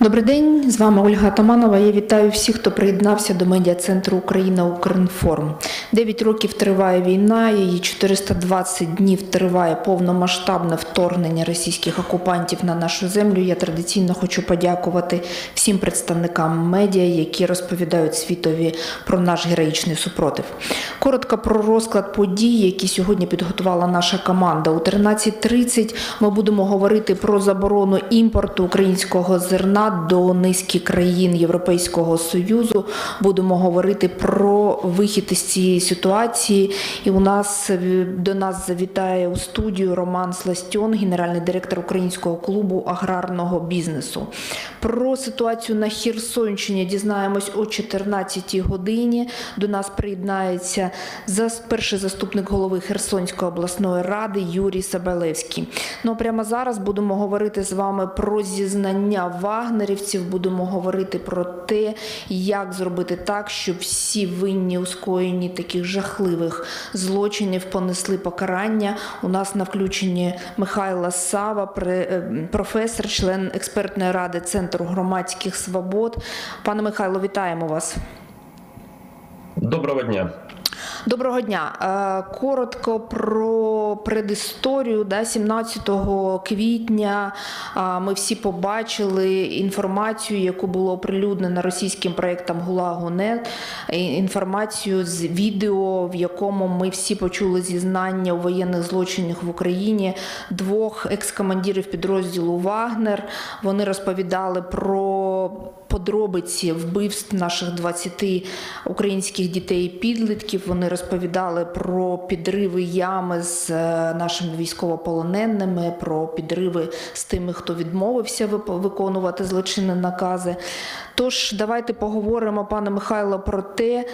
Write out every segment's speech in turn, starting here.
Добрий день, з вами Ольга Таманова. Я вітаю всіх, хто приєднався до медіа центру Україна Укрінформ. Дев'ять років триває війна, її 420 днів триває повномасштабне вторгнення російських окупантів на нашу землю. Я традиційно хочу подякувати всім представникам медіа, які розповідають світові про наш героїчний супротив. Коротко про розклад подій, які сьогодні підготувала наша команда. У 13.30 ми будемо говорити про заборону імпорту українського зерна до низки країн Європейського Союзу. Будемо говорити про вихід із цієї ситуації. І у нас е, до нас завітає у студію Роман Сластьон, генеральний директор українського клубу аграрного бізнесу. Про ситуацію на Херсонщині дізнаємось о 14-й годині. До нас приєднається зас- перший заступник голови Херсонської обласної ради Юрій Сабалевський. Ну прямо зараз будемо говорити з вами про зізнання вагнерівців. Будемо говорити про те, як зробити так, щоб всі винні у скоєнні таких жахливих злочинів понесли покарання. У нас на включенні Михайла Сава, е, професор, член експертної ради Центру громадських свобод. Пане Михайло, вітаємо вас. Доброго дня. Доброго дня. Е, Коротко про предісторію. Да, 17 квітня ми всі побачили інформацію, яку було оприлюднено російським проєктом ГУЛАГу.нет, інформацію з відео, в якому ми всі почули зізнання у воєнних злочинах в Україні двох екс-командирів підрозділу Вагнер. Вони розповідали про подробиці вбивств наших 20 українських дітей і підлітків. Вони розповідали про підриви ями з е, нашими військовополоненими, про підриви з тими, хто відмовився виконувати злочинні накази. Тож давайте поговоримо, пане Михайло, про те.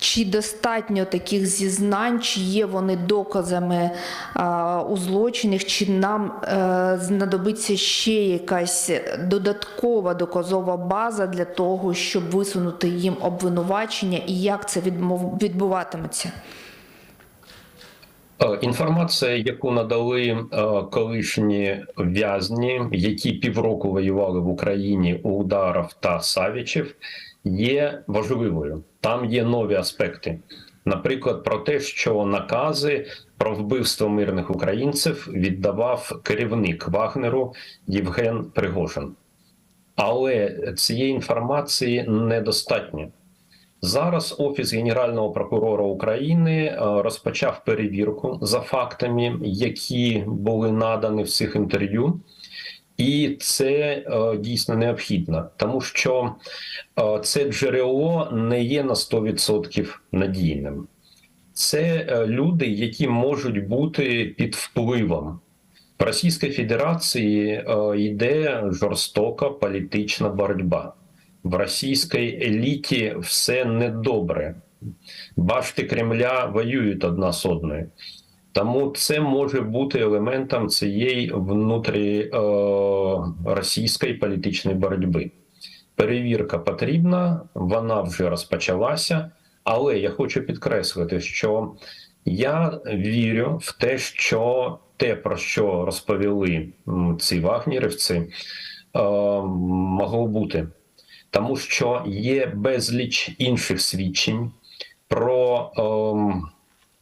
Чи достатньо таких зізнань, чи є вони доказами а, у злочинах, чи нам е, знадобиться ще якась додаткова доказова база для того, щоб висунути їм обвинувачення, і як це відбуватиметься? Е, Інформація, яку надали е, колишні в'язні, які півроку воювали в Україні у Ударов та Савічев, є важливою. Там є нові аспекти. Наприклад, про те, що накази про вбивство мирних українців віддавав керівник Вагнеру Євген Пригожин. Але цієї інформації недостатньо. Зараз Офіс Генерального прокурора України е, розпочав перевірку за фактами, які були надані в цих інтерв'ю. І це е, дійсно необхідно, тому що е, це джерело не є на 100% надійним. Це е, люди, які можуть бути під впливом. В Російській Федерації йде жорстока політична боротьба. В російській еліті все недобре. Башти Кремля воюють одна з одною. Тому це може бути елементом цієї внутрі е, політичної боротьби. Перевірка потрібна, вона вже розпочалася, але я хочу підкреслити, що я вірю в те, що те, про що розповіли ці вагнерівці, е, могло бути. Тому що є безліч інших свідчень про ем,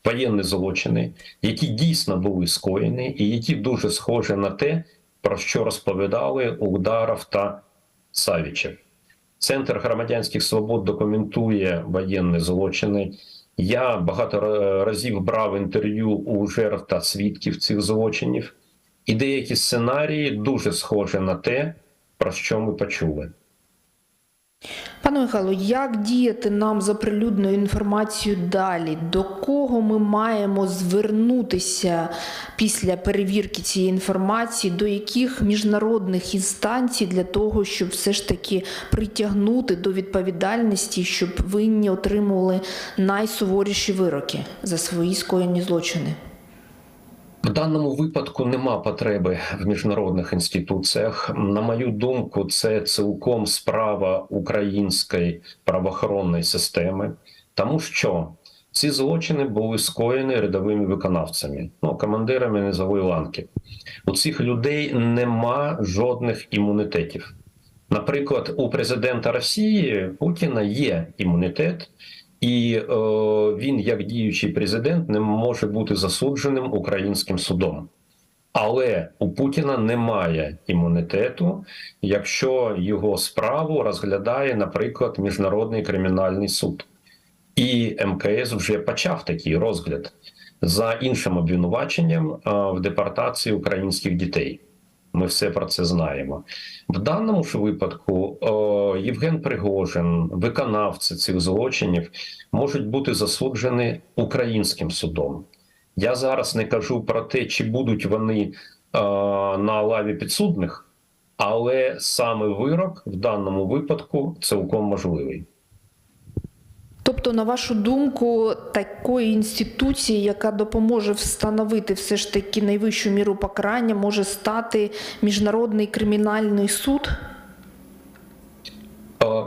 воєнні злочини, які дійсно були скоєні, і які дуже схожі на те, про що розповідали Ударов та Савічев. Центр громадянських свобод документує воєнні злочини. Я багато разів брав інтерв'ю у жертв та свідків цих злочинів, і деякі сценарії дуже схожі на те, про що ми почули. Пане Михайло, як діяти нам з оприлюдненою інформацією далі? До кого ми маємо звернутися після перевірки цієї інформації? До яких міжнародних інстанцій для того, щоб все ж таки притягнути до відповідальності, щоб винні отримували найсуворіші вироки за свої скоєні злочини? В даному випадку нема потреби в міжнародних інституціях. На мою думку, це цілком справа української правоохоронної системи, тому що ці злочини були скоєні рядовими виконавцями, ну командирами низової ланки. У цих людей нема жодних імунітетів. Наприклад, у президента Росії Путіна є імунітет, і е, він, як діючий президент, не може бути засудженим українським судом. Але у Путіна немає імунітету, якщо його справу розглядає, наприклад, Міжнародний кримінальний суд. І МКС вже почав такий розгляд за іншим обвинуваченням а, в депортації українських дітей. Ми все про це знаємо. В даному ж випадку о, Євген Пригожин, виконавці цих злочинів, можуть бути засуджені українським судом. Я зараз не кажу про те, чи будуть вони е, на лаві підсудних, але саме вирок в даному випадку цілком можливий. Тобто, на вашу думку, такої інституції, яка допоможе встановити все ж таки найвищу міру покарання, може стати Міжнародний кримінальний суд? Е,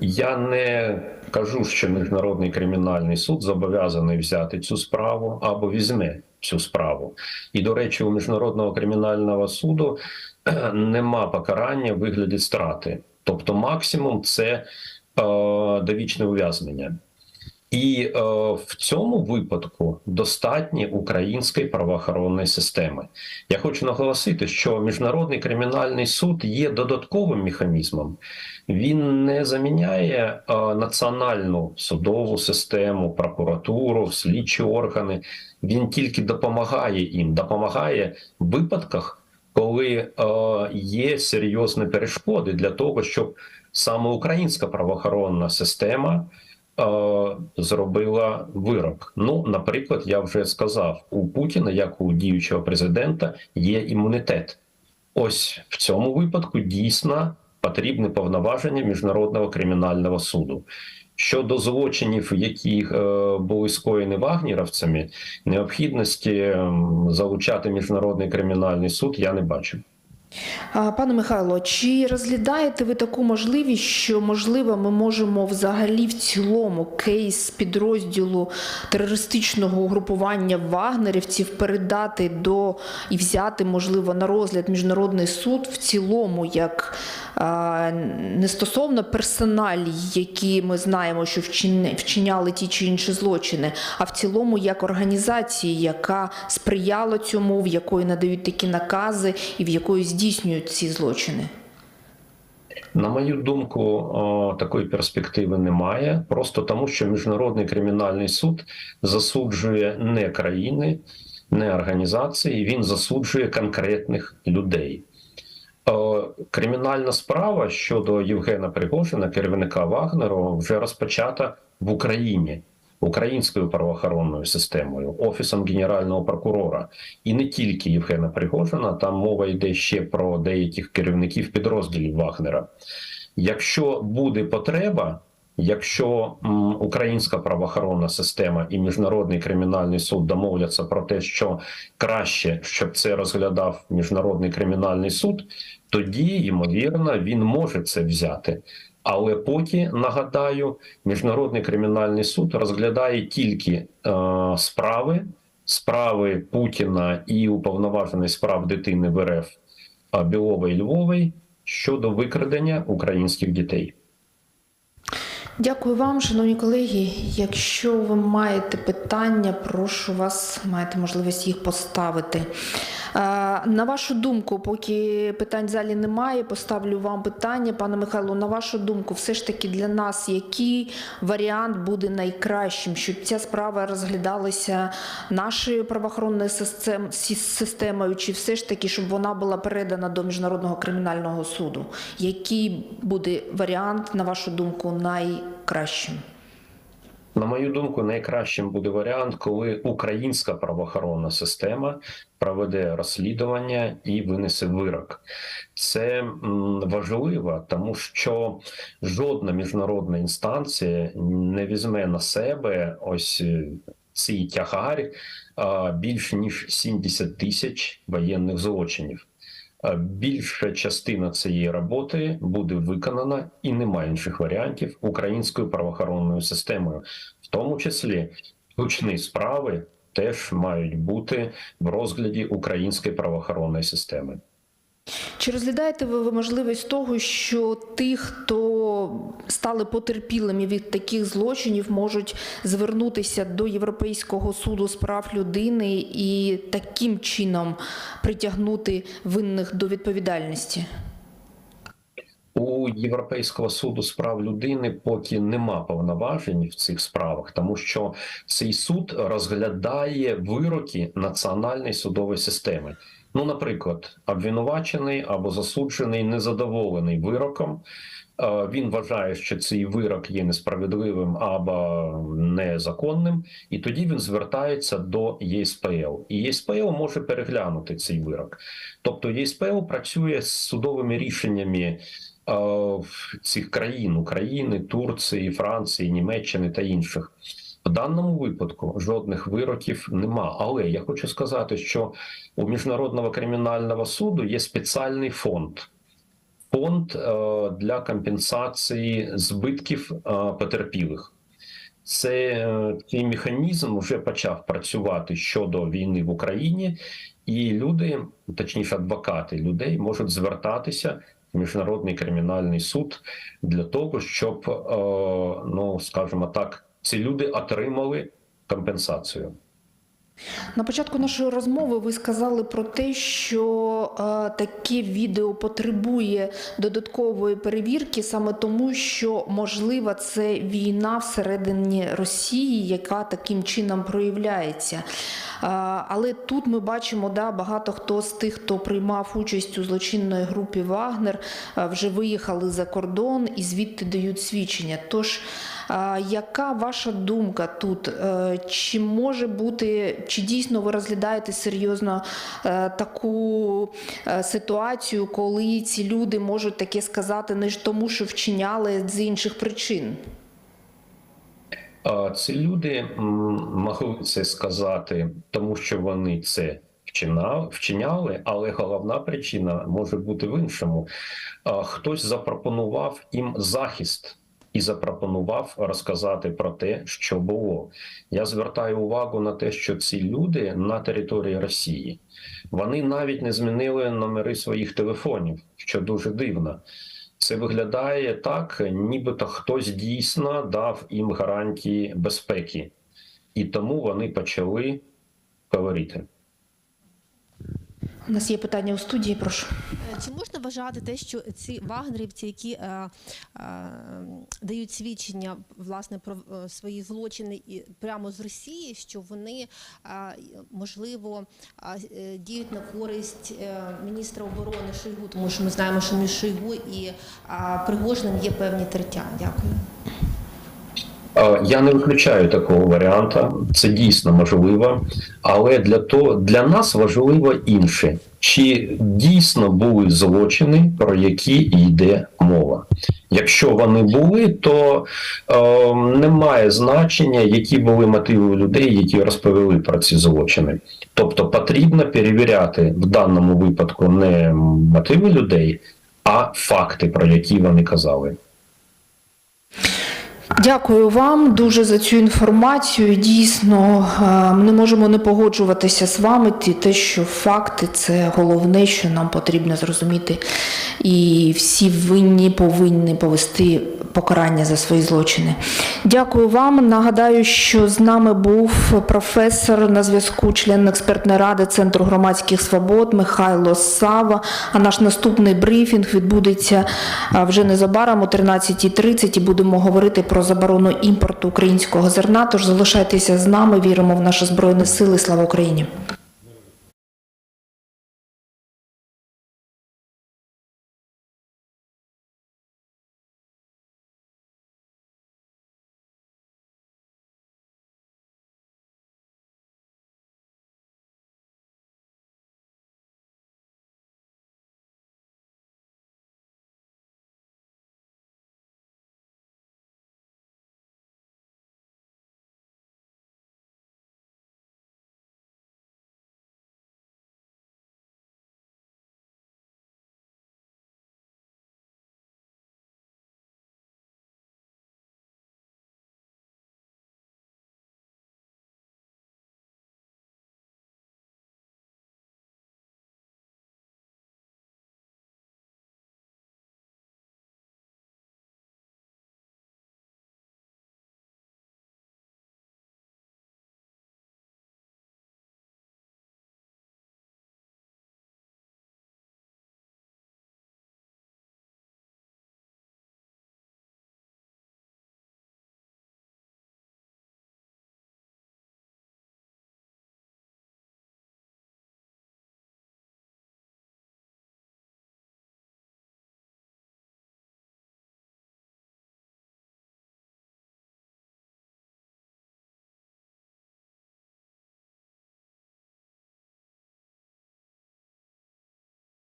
Я не кажу, що міжнародний кримінальний суд зобов'язаний взяти цю справу або візьме цю справу. І до речі, у міжнародного кримінального суду е, нема покарання в вигляді страти, тобто максимум це е, довічне ув'язнення. І е, в цьому випадку достатньо української правоохоронної системи. Я хочу наголосити, що міжнародний кримінальний суд є додатковим механізмом. Він не заміняє е, національну судову систему, прокуратуру, слідчі органи. Він тільки допомагає їм, допомагає в випадках, коли е, є серйозні перешкоди для того, щоб саме українська правоохоронна система зробила вирок. Ну, наприклад, я вже сказав, у Путіна, як у діючого президента, є імунітет. Ось в цьому випадку дійсно потрібні повноваження міжнародного кримінального суду. Щодо злочинів, які е, були скоєні вагнерівцями, необхідності залучати міжнародний кримінальний суд я не бачу. Пане Михайло, чи розглядаєте ви таку можливість, що можливо ми можемо взагалі в цілому кейс підрозділу терористичного угрупування вагнерівців передати до і взяти, можливо, на розгляд міжнародний суд в цілому, як не стосовно персоналій, які ми знаємо, що вчиняли ті чи інші злочини, а в цілому як організації, яка сприяла цьому, в якої надають такі накази і в якої здійснюють ці злочини? На мою думку, такої перспективи немає, просто тому, що міжнародний кримінальний суд засуджує не країни, не організації, він засуджує конкретних людей. Е, Кримінальна справа щодо Євгена Пригожина, керівника Вагнеру, вже розпочата в Україні українською правоохоронною системою, офісом генерального прокурора, і не тільки Євгена Пригожина. Там мова йде ще про деяких керівників підрозділів Вагнера. Якщо буде потреба, якщо українська правоохоронна система і міжнародний кримінальний суд домовляться про те, що краще, щоб це розглядав міжнародний кримінальний суд, тоді ймовірно він може це взяти. Але поки нагадаю, міжнародний кримінальний суд розглядає тільки е, справи, справи Путіна і уповноважений справ дитини в РФ Білової Львової щодо викрадення українських дітей. Дякую вам, шановні колеги. Якщо ви маєте питання, прошу вас, маєте можливість їх поставити. Е, На вашу думку, поки питань в залі немає, поставлю вам питання, пане Михайло. На вашу думку, все ж таки для нас який варіант буде найкращим, щоб ця справа розглядалася нашою правоохоронною системою, чи все ж таки, щоб вона була передана до міжнародного кримінального суду? Який буде варіант, на вашу думку, найкращим? На мою думку, найкращим буде варіант, коли українська правоохоронна система проведе розслідування і винесе вирок. Це важливо, тому що жодна міжнародна інстанція не візьме на себе ось е, цей тягар більш ніж 70 тисяч воєнних злочинів. А Більша частина цієї роботи буде виконана і немає інших варіантів українською правоохоронною системою, в тому числі гучні справи теж мають бути в розгляді української правоохоронної системи. Чи розглядаєте ви можливість того, що тих, хто стали потерпілими від таких злочинів, можуть звернутися до Європейського суду з прав людини і таким чином притягнути винних до відповідальності? У Європейського суду з прав людини поки нема повноважень в цих справах, тому що цей суд розглядає вироки національної судової системи. Ну, наприклад, обвинувачений або засуджений незадоволений вироком. е, Він вважає, що цей вирок є несправедливим або незаконним, і тоді він звертається до ЄСПЛ. І ЄСПЛ може переглянути цей вирок. Тобто ЄСПЛ працює з судовими рішеннями е, цих країн України, Турції, Франції, Німеччини та інших. В даному випадку жодних вироків нема. Але я хочу сказати, що у міжнародного кримінального суду є спеціальний фонд. Фонд е, для компенсації збитків е, потерпілих. Це цей механізм вже почав працювати щодо війни в Україні, і люди, точніше, адвокати людей, можуть звертатися в міжнародний кримінальний суд для того, щоб, е, ну скажімо так, ці люди отримали компенсацію. На початку нашої розмови ви сказали про те, що е, таке відео потребує додаткової перевірки саме тому, що можливо це війна всередині Росії, яка таким чином проявляється. Е, але тут ми бачимо, да, багато хто з тих, хто приймав участь у злочинної групі Вагнер, е, вже виїхали за кордон і звідти дають свідчення. Тож, яка ваша думка тут? Е, Чи може бути, чи дійсно ви розглядаєте серйозно е, таку е, ситуацію, коли ці люди можуть таке сказати не тому, що вчиняли з інших причин? Ці люди могли це сказати, тому що вони це вчиняли, але головна причина може бути в іншому. Хтось запропонував їм захист і запропонував розказати про те, що було. Я звертаю увагу на те, що ці люди на території Росії вони навіть не змінили номери своїх телефонів, що дуже дивно. Це виглядає так, нібито хтось дійсно дав їм гарантії безпеки, і тому вони почали говорити. У нас є питання у студії, прошу. Е, Чи можна вважати те, що ці вагнерівці, які е, е, дають свідчення власне про е, свої злочини і прямо з Росії, що вони е, можливо е, діють на користь е, міністра оборони Шойгу, тому що ми знаємо, що між Шойгу і е, Пригожним є певні тертя. Дякую. Е, Я не виключаю такого варіанту, це дійсно можливо, але для того для нас важливо інше: чи дійсно були злочини, про які йде мова. Якщо вони були, то е, немає значення, які були мотиви людей, які розповіли про ці злочини. Тобто потрібно перевіряти в даному випадку не мотиви людей, а факти, про які вони казали. Дякую вам дуже за цю інформацію. Дійсно, е, ми не можемо не погоджуватися з вами. Те, що факти це головне, що нам потрібно зрозуміти. І всі винні повинні повести покарання за свої злочини. Дякую вам. Нагадаю, що з нами був професор на зв'язку, член експертної ради Центру громадських свобод Михайло Сава. А наш наступний брифінг відбудеться вже незабаром о 13.30 і будемо говорити про заборону імпорту українського зерна. Тож залишайтеся з нами. Віримо в наші збройні сили. Слава Україні!